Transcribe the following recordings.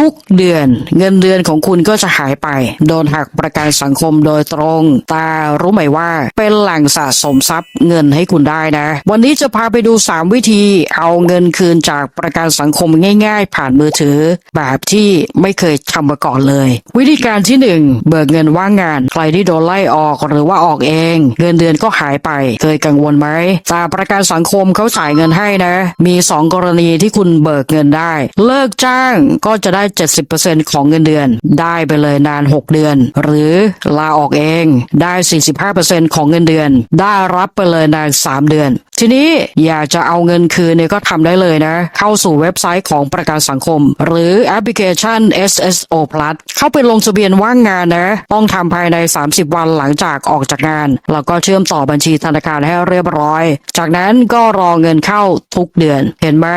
ทุกเดือน เงินเดือนของคุณก็จะหายไป โดนหักประกันสังคมโดยตรงแต่รู้ไหมว่า เป็นแหล่งสะสมทรัพย์เงินให้คุณได้นะ วันนี้จะพาไปดู 3 วิธีเอาเงินคืนจากประกันสังคมง่าย ๆ ผ่านมือถือ แบบที่ไม่เคยทำมาก่อนเลย วิธีการที่ 1 เบิกเงินว่างงาน ใครที่โดนไล่ออกหรือว่าออกเอง เงินเดือนก็หายไป เคยกังวลไหมแต่ประกันสังคมเขาจ่ายเงินให้นะ มี 2 กรณีที่คุณเบิกเงินได้ เลิกจ้างก็จะได้70%ของเงินเดือน ได้ไปเลยนาน 6 เดือน หรือลาออกเองได้ 45%ของเงินเดือน ได้รับไปเลยนาน 3 เดือน ทีนี้อยากจะเอาเงินคืนเนี่ยก็ทำได้เลยนะ เข้าสู่เว็บไซต์ของประกันสังคม หรือแอปพลิเคชัน SSO Plus เข้าไปลงทะเบียนว่างงานนะ ต้องทำภายใน 30 วันหลังจากออกจากงาน แล้วก็เชื่อมต่อบัญชีธนาคารให้เรียบร้อย จากนั้นก็รอเงินเข้าทุกเดือน เห็นไหม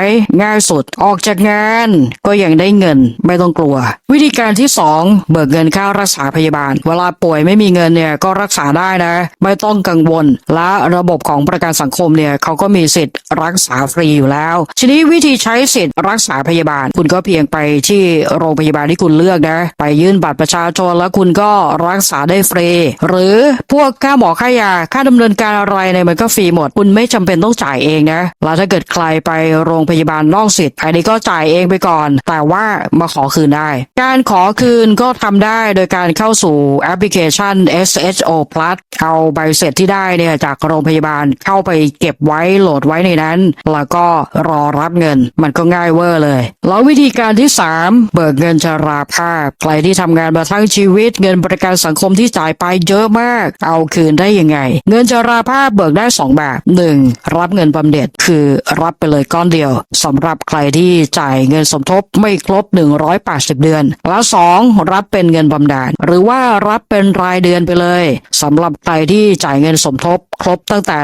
ง่ายสุดออกจากงาน ก็ยังได้เงินไม่ต้องกลัว วิธีการที่ 2 เบิกเงินค่ารักษาพยาบาล เวลาป่วยไม่มีเงินเนี่ยก็รักษาได้นะ ไม่ต้องกังวลและระบบของประกันสังคมเนี่ยเขาก็มีสิทธิ์รักษาฟรีอยู่แล้วทีนี้วิธีใช้สิทธิ์รักษาพยาบาล คุณก็เพียงไปที่โรงพยาบาลที่คุณเลือกนะไปยื่นบัตรประชาชนแล้วคุณก็รักษาได้ฟรี หรือพวกค่าหมอค่ายาค่าดำเนินการอะไรเนี่ยมันก็ฟรีหมด คุณไม่จำเป็นต้องจ่ายเองนะแล้วถ้าเกิดใครไปโรงพยาบาลนอกสิทธิ์อันนี้ก็จ่ายเองไปก่อน แต่ว่ามาขอคืนได้ การขอคืนก็ทำได้โดยการเข้าสู่แอปพลิเคชัน SHO Plus เอาใบเสร็จที่ได้เนี่ยจากโรงพยาบาลเข้าไปเก็บไว้โหลดไว้ในนั้น แล้วก็รอรับเงิน มันก็ง่ายเวอร์เลย แล้ววิธีการที่ 3 เบิกเงินชราภาพ ใครที่ทำงานมาทั้งชีวิต เงินประกันสังคมที่จ่ายไปเยอะมาก เอาคืนได้ยังไง เงินชราภาพเบิกได้ 2 แบบ 1. รับเงินบำเหน็จคือรับไปเลยก้อนเดียวสำหรับใครที่จ่ายเงินสมทบไม่ครบ 180 เดือน และ 2. รับเป็นเงินบำนาญหรือว่ารับเป็นรายเดือนไปเลยสำหรับใครที่จ่ายเงินสมทบ ครบตั้งแต่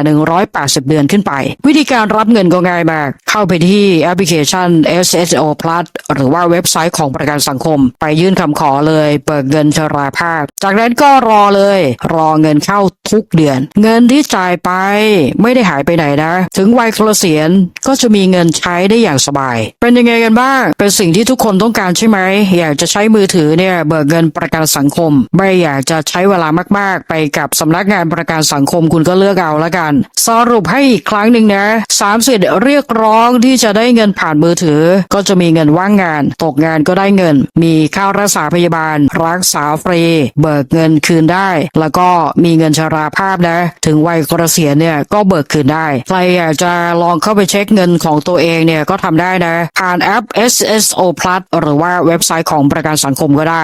180 เดือนขึ้นไป วิธีการรับเงินก็ง่ายมาก เข้าไปที่แอปพลิเคชัน SSO Plus หรือว่าเว็บไซต์ของประกันสังคม ไปยื่นคำขอเลยเบิกเงินชราภาพ จากนั้นก็รอเลย รอเงินเข้าทุกเดือน เงินที่จ่ายไปไม่ได้หายไปไหนนะ ถึงวัยเกษียณก็จะมีเงินใช้ได้อย่างสบาย เป็นยังไงกันบ้าง เป็นสิ่งที่ทุกคนต้องการใช่ไหม อยากจะใช้มือถือเนี่ยเบิกเงินประกันสังคม ไม่อยากจะใช้เวลามาก ๆ ไปกับสำนักงานประกันสังคมคุณก็เลือกเอาละกัน สรุปให้อีกครั้งหนึ่งนะสามสิทธิ์เรียกร้องที่จะได้เงินผ่านมือถือ ก็จะมีเงินว่างงาน ตกงานก็ได้เงิน มีค่ารักษาพยาบาล รักษาฟรี เบิกเงินคืนได้ แล้วก็มีเงินชราภาพนะ ถึงวัยเกษียณเนี่ยก็เบิกคืนได้ ใครอยากจะลองเข้าไปเช็คเงินของตัวเองเนี่ยก็ทำได้นะ ผ่านแอป SSO Plus หรือว่าเว็บไซต์ของประกันสังคมก็ได้